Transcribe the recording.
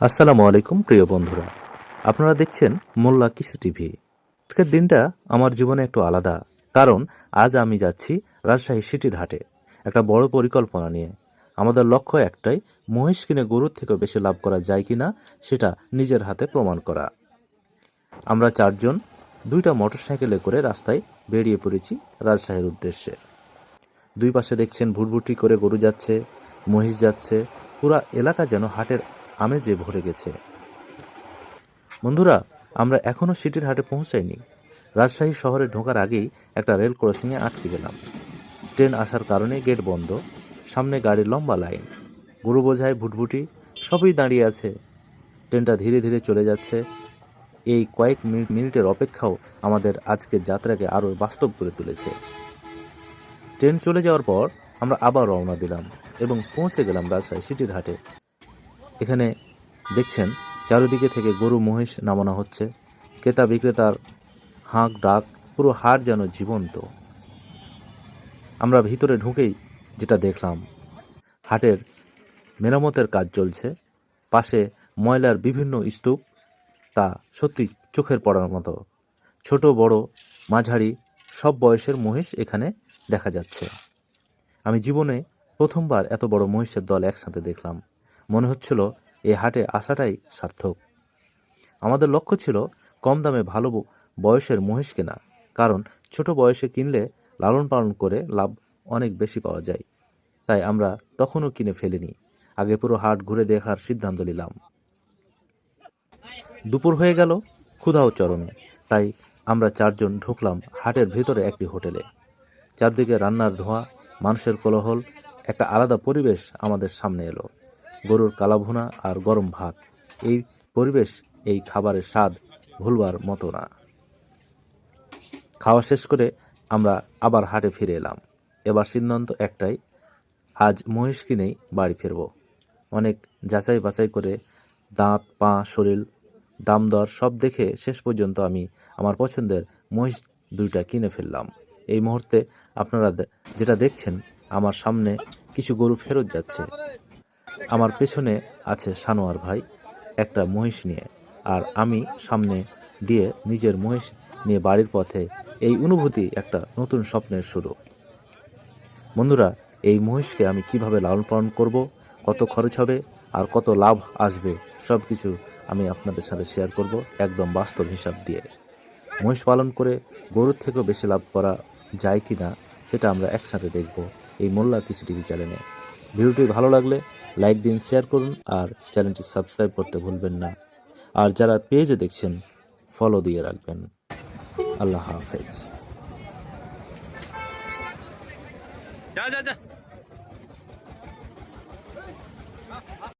আসসালামু আলাইকুম, প্রিয় বন্ধুরা। আপনারা দেখছেন মোল্লা কিসি টিভি। আজকের দিনটা আমার জীবনে একটু আলাদা, কারণ আজ আমি যাচ্ছি রাজশাহী সিটির হাটে। একটা বড় পরিকল্পনা নিয়ে। আমাদের লক্ষ্য একটাই, মহিষ কিনে গরুর থেকেও বেশি লাভ করা যায় কিনা, সেটা নিজের হাতে প্রমাণ করা। আমরা চারজন দুইটা মোটরসাইকেলে করে রাস্তায় বেরিয়ে পড়েছি রাজশাহীর উদ্দেশ্যে। দুই পাশে দেখছেন ভুটভুটি করে গরু যাচ্ছে, মহিষ যাচ্ছে, পুরা এলাকা যেন হাটের আমেজে ভরে গেছে। বন্ধুরা, আমরা এখনও সিটির হাটে পৌঁছাইনি। রাজশাহী শহরে ঢোকার আগেই একটা রেল ক্রসিংয়ে আটকে গেলাম। ট্রেন আসার কারণে গেট বন্ধ, সামনে গাড়ির লম্বা লাইন গরু বোঝায় ভুটভুটি, সবই দাঁড়িয়ে আছে। ট্রেনটা ধীরে ধীরে চলে যাচ্ছে। এই কয়েক মিনিট মিনিটের অপেক্ষাও আমাদের আজকের যাত্রাকে আরও বাস্তব করে তুলেছে। ট্রেন চলে যাওয়ার পর আমরা আবার রওনা দিলাম এবং পৌঁছে গেলাম রাজশাহী সিটির হাটে। এখানে দেখছেন, চারিদিকে থেকে গরু মহিষ নামানো হচ্ছে। ক্রেতা বিক্রেতার হাঁক ডাক, পুরো হাট যেন জীবন্ত। আমরা ভিতরে ঢুকেই যেটা দেখলাম, হাটের মেরামতের কাজ চলছে। পাশে ময়লার বিভিন্ন স্তূপ, তা সত্যি চোখের পড়ার মতো। ছোট, বড়, মাঝারি, সব বয়সের মহিষ এখানে দেখা যাচ্ছে। আমি জীবনে প্রথমবার এত বড় মহিষের দল একসাথে দেখলাম। মনে হচ্ছিল এই হাটে আসাটাই সার্থক। আমাদের লক্ষ্য ছিল কম দামে ভালো বয়সের মহিষ কেনা, কারণ ছোট বয়সে কিনলে লালন পালন করে লাভ অনেক বেশি পাওয়া যায়। তাই আমরা তখনও কিনে ফেলিনি, আগে পুরো হাট ঘুরে দেখার সিদ্ধান্ত নিলাম। দুপুর হয়ে গেল, ক্ষুধাও চরমে, তাই আমরা চারজন ঢুকলাম হাটের ভেতরে একটি হোটেলে। চারদিকে রান্নার ধোঁয়া, মানুষের কোলাহল, একটা আলাদা পরিবেশ আমাদের সামনে এলো। গরুর কালাভুনা আর গরম ভাত। এই পরিবেশ, এই খাবারের স্বাদ ভুলবার মতো না। খাওয়া শেষ করে আমরা আবার হাটে ফিরে এলাম। এবার সিদ্ধান্ত একটাই, আজ মহিষ কিনেই বাড়ি ফিরব। অনেক যাচাই বাছাই করে দাঁত, পা, শরীর, দাম দর সব দেখে শেষ পর্যন্ত আমি আমার পছন্দের মহিষ দুইটা কিনে ফেললাম। এই মুহূর্তে আপনারা যেটা দেখছেন, আমার সামনে কিছু গরু ফেরত যাচ্ছে। আমার পেছনে আছে সানোয়ার ভাই, একটা মহিষ নিয়ে, আর আমি সামনে দিয়ে নিজের মহিষ নিয়ে বাড়ির পথে এই অনুভূতি একটা নতুন স্বপ্নের শুরু। বন্ধুরা, এই মহিষকে আমি কীভাবে লালন পালন করব, কত খরচ হবে, আর কত লাভ আসবে সব কিছু আমি আপনাদের সাথে শেয়ার করব একদম বাস্তব হিসাব দিয়ে। মহিষ পালন করে গরুর থেকেও বেশি লাভ করা যায় কি না সেটা আমরা একসাথে দেখব এই মোল্লা কিছু টিভি চ্যানেলে। ভিডিওটি ভালো লাগলে লাইক দিন শেয়ার করুন আর চ্যানেলটি সাবস্ক্রাইব করতে ভুলবেন না। আর যারা পেজে দেখছেন ফলো দিয়ে রাখবেন। আল্লাহ হাফেজ। যা যা যা।